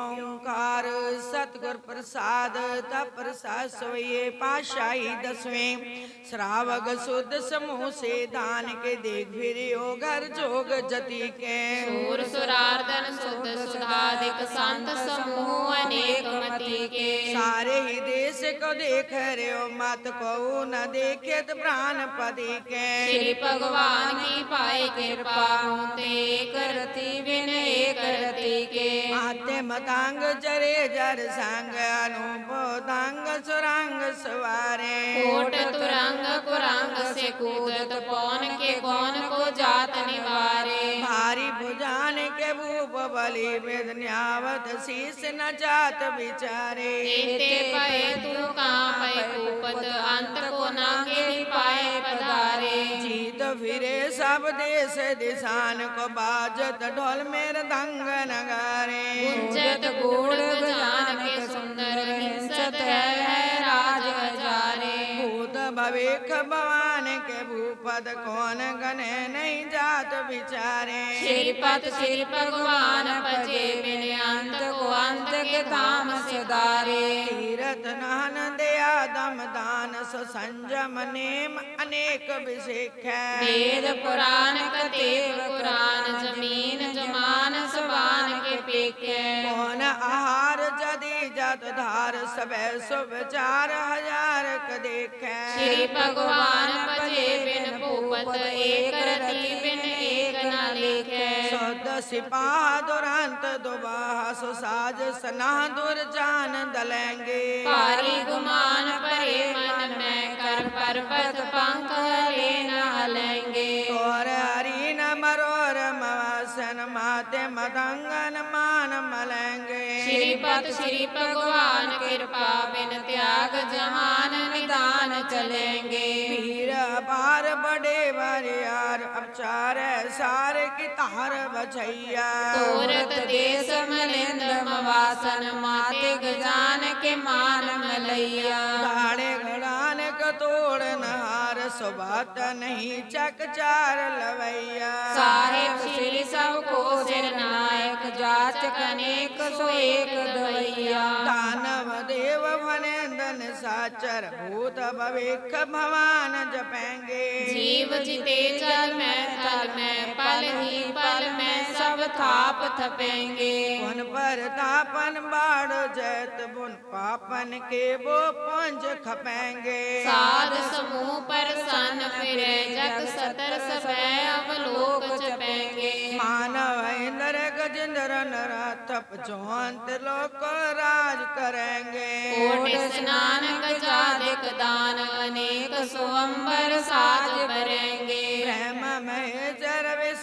ओंकार सतगुर प्रसाद तप्रसाद सोये पाशाही दसवें। श्रावक शुद्ध समूह से दान के देख फिर घर जोग जति के। सूर सुरार्दन शुद्ध सुधाधिक संत समूह अनेक मति के। सारे ही देश को देख रे ओ मत को न देखे प्राण पति के। श्री भगवान की पाए कृपा करती विनय करती के। ਮਤੰਗ ਚਰੇ ਜਰ ਸੰਗ ਅਨੂਪ ਤੰਗ ਸੁਰੰਗ ਸਵਾਰੇ। ਕੋਟ ਤੁਰੰਗ ਕੁਰੰਗ ਸੇ ਕੂਦਤ ਪੌਨ ਕੇ ਕੌਨ ਕੋ ਜਾਤ ਨਿਵਾਰੇ। ਭਾਰੀ ਭੁਜਾਨ ਕੇ ਭੂਪ ਬਲੀ ਵੇਦ ਨਿਆਵਤ ਸੀਸ ਨ ਜਾਤ ਵਿਚਾਰੇ। ਇਤੇ ਪਏ ਤੂ ਕਾਂ ਪਏ ਕੂਪਤ ਅੰਤ ਕੋ ਨਾ ਕੇ ਪਾਏ ਪਧਾਰੇ। ਜੀਤ ਫਿਰੇ ਸਭ ਦੇਸ ਦਿਸਾਨ ਕੋ ਬਾਜਤ ਢੋਲ ਮੇਰ ਦੰਗ ਨਗਾ गुंजत गूढ़ गजान के सुंदर हिंसत है राज हजारे भूत भविख भवान के भूपद कौन गने नहीं जात विचारे श्रीपत श्री भगवान भजे बिन अंत को अंत के धाम सिधारे तीरथ नान दया दम दान सो संजम नेम अनेक विषेख वेद पुराण आहार जदि जत धार सबे चार हज़ार क देखे। श्री भगवान भजे बिन भूपत एक रति बिन एक न लेखे। सौद सिपाह दुरंत दुबाह सुसाज सना दुर्जान दलेंगे। पारी गुमान परे मन में कर पर्वत पंख मवासन मदंगन मान मलेंगे श्रीपत श्री भगवान कृपा बिन त्याग जहान निदान चलेंगे। पीर पार बड़े बरियार अपचार सार की तार बछैया। तोरत देश मलिंद मवासन माते गजान के मान मलैया। सुबात नहीं चक चार लवैया। साहेब श्री सबको सिर नायक जात कनेक सो एक दवैया। दानव देव भनेंदन साचर भूत भविख भवान जपेंगे। जीव जिते जल में थाप थपेंगे। उन पर तापन बाढ़ जैत बुन पापन के वो पंज खपेंगे। साध समूह पर सन फिरे जग सतर सभै अवलोक चपेंगे मानव इंद्र गजेंद्र नरातप चौंत लोक राज करेंगे। स्नान गजादिक दान अनेक स्वयंवर साज भरेंगे। प्रेम में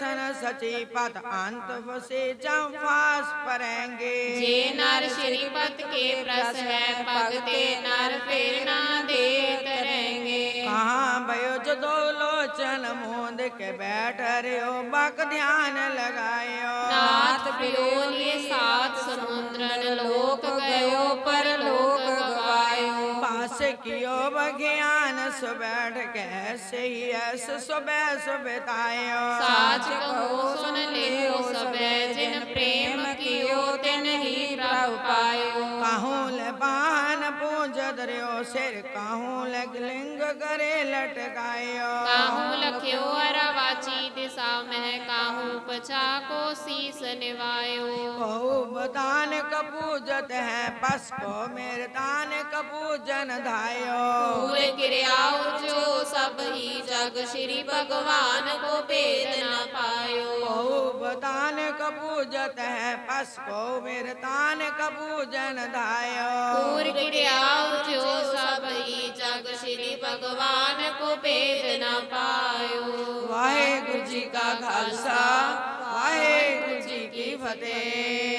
जर विसन सची पद अंत से जम फास परेंगे जे नर श्रीपत के प्रस है भगते नर फिर ना दे करेंगे कहाँ भयो जो दो लोचन मूंद के बैठ रहो बक ध्यान लगायो नाथ पियोलिए सात समुद्रन कियो बगियान सुबैठ कैसे ही ऐस सुबह सुबतायो साच कहो सुन लियो सबे जिन प्रेम कियो तिन ही प्रभु पायो। कहूँ ले पान पूज दरियो सिर कहूँ लग लिंग करे लटकायो। काहू लख्यो अरवाची दिशा में काहू पछा को शीस निवायो। कहू बतान कपूजत है पस को मेरे तान कपूजन धायो। पूर क्रियाओ जो सब ही जग श्री भगवान को भेद न पायो। कहू बतान कपूजत है पस को मेरे तान कपूजन धायो। पूर क्रियाओ जो सब जग श्री भगवान को भेद पायो। वाहे गुरु जी का खालसा वाहे गुरु जी की फतेह।